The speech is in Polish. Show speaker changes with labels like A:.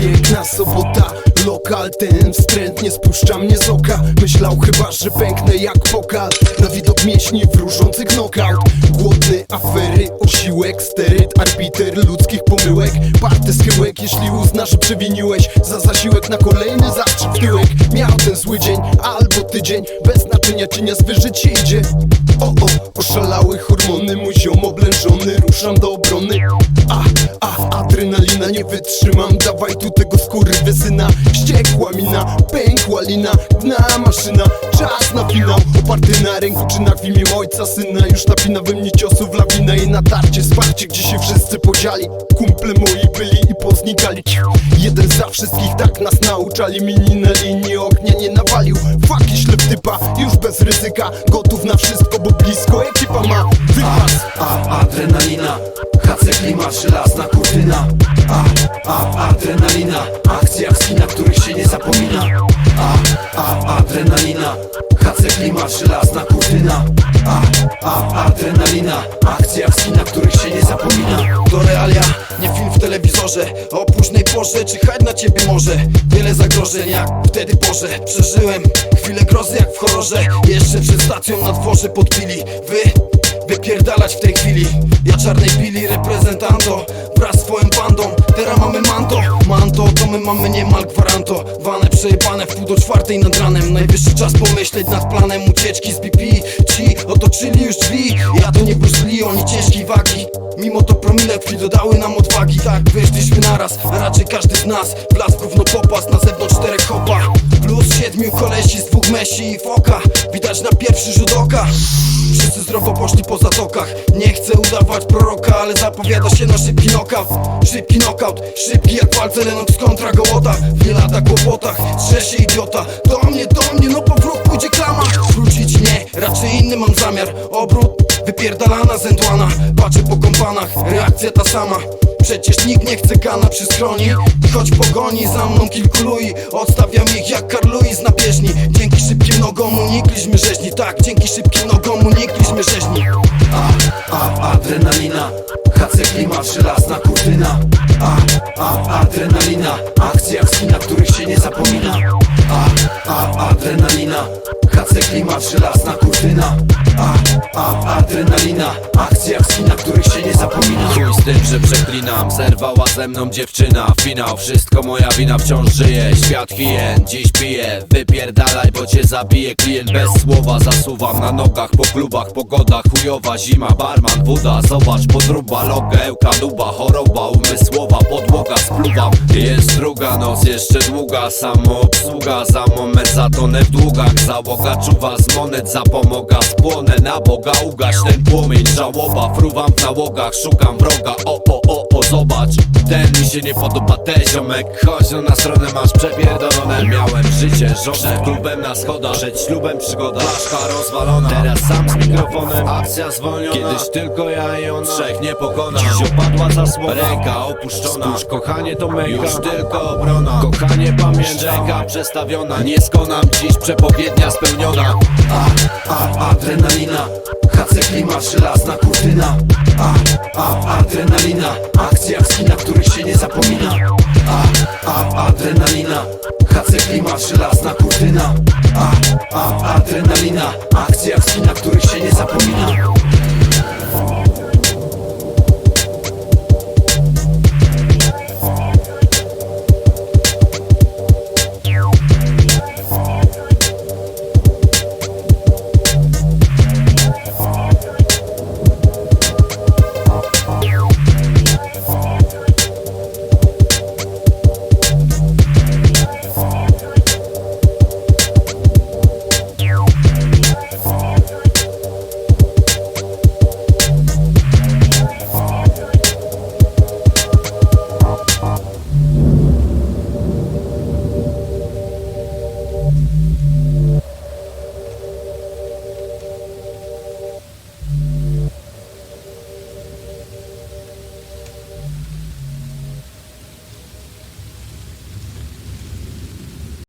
A: Piękna sobota. Lokal ten wstrętnie spuszcza mnie z oka. Myślał chyba, że pęknę jak pokal. Na widok mięśni wróżących knockout. Głodny afery, osiłek, steryt, arbiter ludzkich pomyłek. Party schyłek, jeśli uznasz, że przewiniłeś. Za zasiłek na kolejny zastrzyk w tyłek. Miał ten zły dzień, albo tydzień. Bez naczynia cienia zwyżyć się idzie. O, o, oszalały hormony, mój ziom oblężony. Ruszam do obrony. A, a, adrenalina nie wytrzymam Dawaj tu tego skurwysyna. Ściekła mina, pękła lina Dna maszyna, czas na finał Oparty na rękoczynach w imię ojca, syna. Już napina we mnie ciosów lawina I natarcie, sparcie, gdzie się wszyscy podziali. Kumple moi byli i poznikali. Jeden za wszystkich tak nas nauczali. Mini na linii ognia nie nawalił. Faki ślep typa, już bez ryzyka. Gotów na wszystko, bo blisko ekipa ma. Wypas.
B: A, adrenalina HC klimat, żelazna kurtyna. A, a, adrenalina. Akcja w skinach, których się nie zapomina. A, a, adrenalina. HC klimat, żelazna kurtyna. A, a, adrenalina. Akcja skinach, których się nie zapomina. To realia, nie film w telewizorze. O późnej porze, czyhać na ciebie może? Wiele zagrożeń jak wtedy Boże Przeżyłem chwilę grozy jak w horrorze. Jeszcze przed stacją na dworze podpili Wy Wypierdalać w tej chwili. Ja czarnej pili reprezentanto Wraz z swoją bandą Teraz mamy manto Manto to my mamy niemal gwaranto. Wane przejebane w pół do czwartej nad ranem. Najwyższy czas pomyśleć nad planem ucieczki z BP Ci otoczyli już drzwi. Ja to nie Bruce Lee, oni ciężkiej wagi. Mimo to promile krwi dodały nam odwagi. Tak wyszliśmy naraz, a raczej każdy z nas. Wlazł w gówno popas, na zewnątrz czterech hopa Plus siedmiu kolesi z dwóch mesi i foka. Widać na pierwszy rzut oka. Wszyscy zdrowo poszli po zatokach. Nie chcę udawać proroka, ale zapowiada się na szybki knockout. Szybki knockout, szybki jak walce Lennox kontra Gołota nie lata kłopotach, drze się idiota Do mnie, do mnie, no powrót pójdzie klama. Wrócić nie, raczej inny mam zamiar. Obrót, wypierdalana zędłana Patrzę po kompanach, reakcja ta sama. Przecież nikt nie chce kana przy skroni. Choć pogoni za mną kilku lui Odstawiam ich jak Carl Lewis na bieżni. Dzięki szybkim nogom unikliśmy rzeźni. Tak, dzięki szybkim nogom unikliśmy rzeźni. A, a, adrenalina. HC klimat, żelazna kurtyna A, a, adrenalina. Akcja w skinach, których się nie zapomina. A, a, adrenalina. HC klimat, żelazna kurtyna Adrenalina. Akcja w skinach, których się nie zapomina.
C: Chuj z tym, że przeklinam. Zerwała ze mną dziewczyna. Finał, wszystko moja wina. Wciąż żyje. Świat hien, dziś piję. Wypierdalaj, bo cię zabije Klient. Bez słowa zasuwam Na nogach, po klubach, pogoda chujowa. Zima, barman, woda. Zobacz, podruba, logełka, duba Choroba. Umysłowa, podłoga Spluwam, jest druga noc Jeszcze długa, samoobsługa Za moment zatonę w długach Załoga czuwa z monet Zapomoga, spłonę na Boga Ugaś ten płomień, żałoba Fruwam w nałogach, szukam wroga. O, o, o, o, zobacz Ten mi się nie podoba, ten ziomek. Chodź no na stronę, masz przepierdolone. Miałem życie, żonę, klubem na schodach Przed ślubem przygoda, flaszka rozwalona Teraz sam z mikrofonem, akcja zwolniona Kiedyś tylko ja i on, trzech nie pokona. Dziś opadła zasłona, ręka opuszczona. Spójrz, kochanie to męka, już tylko obrona. Kochanie pamięć, ręka przestawiona. Nie skonam dziś, przepowiednia spełniona.
B: A, a, adrenalina. HC klimat, żelazna kurtyna. A, a, adrenalina. Akcja w skinach, których się nie zapomina. A, a, adrenalina. HC klimat, żelazna kurtyna. A, a, adrenalina. Akcja w skinach, których się nie zapomina